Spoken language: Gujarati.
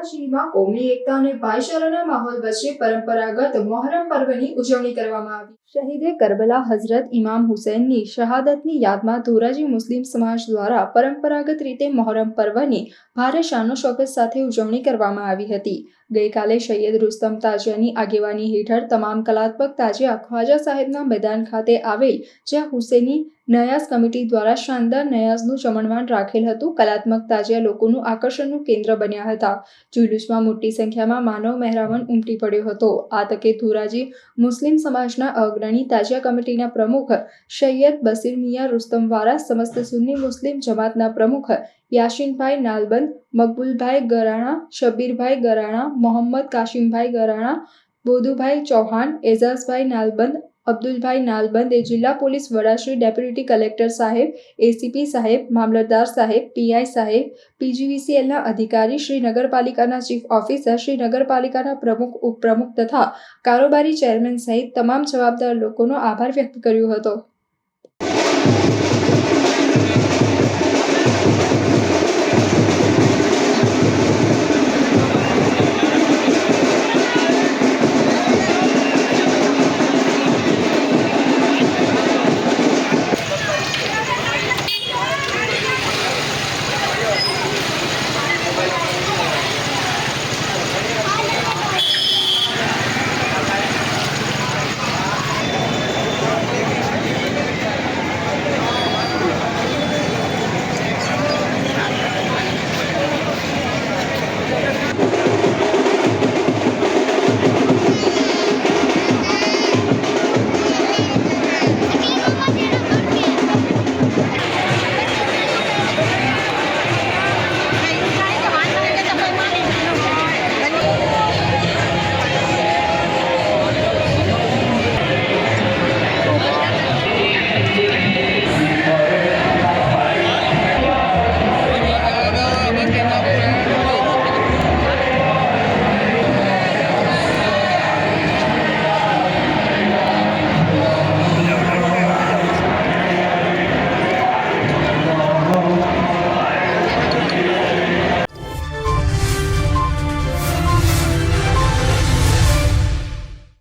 કરાચીમાં કોમી એકતા અને ભાઈચારાના માહોલ વચ્ચે પરંપરાગત મોહરમ પર્વની ઉજવણી કરવામાં આવી. શહીદે કરબલા હઝરત ઇમામ હુસૈનની શહાદતની યાદમાં ધોરાજી મુસ્લિમ સમાજ દ્વારા પરંપરાગત રીતે મોહરમ પર્વની ભારે શાનો શોકત સાથે ઉજવણી કરવામાં આવી હતી. ગઈકાલે સૈયદ રુસ્તમ તાજિયાની આગેવાની હેઠળ તમામ કલાત્મક તાજિયા ખ્વાજા સાહેબના મેદાન ખાતે આવેલ, જ્યાં હુસેની નયાઝ કમિટી દ્વારા શાનદાર નયાઝનું ચમણવાન રાખેલ હતું. કલાત્મક તાજિયા લોકોનું આકર્ષણનું કેન્દ્ર બન્યા હતા. જુલુસમાં મોટી સંખ્યામાં માનવ મહેરામણ ઉમટી પડ્યો હતો. આ તકે ધોરાજી મુસ્લિમ સમાજના અગ્રણી તાજિયા કમિટીના પ્રમુખ સૈયદ બસીર મિયા રુસ્તમવારા સમસ્ત સુન્ની મુસ્લિમ જમાતના પ્રમુખ યાસીનભાઈ નાલબંદ મકબૂલભાઈ ગરાણા, શબીરભાઈ ગરાણા, મોહમ્મદ કાશિમભાઈ ગરાણા, બોધુભાઈ ચૌહાણ, એઝાઝભાઈ નાલબંદ અબ્દુલભાઈ નાલબંદ એ જિલ્લા પોલીસ વડા શ્રી ડેપ્યુટી કલેક્ટર સાહેબ, એસીપી સાહેબ, મામલતદાર સાહેબ, પીઆઈ સાહેબ પીજીવીસીએલના અધિકારી શ્રી નગરપાલિકાના ચીફ ઓફિસર, શ્રી નગરપાલિકાના પ્રમુખ, ઉપપ્રમુખ તથા કારોબારી ચેરમેન સહિત તમામ જવાબદાર લોકોનો આભાર વ્યક્ત કર્યો હતો.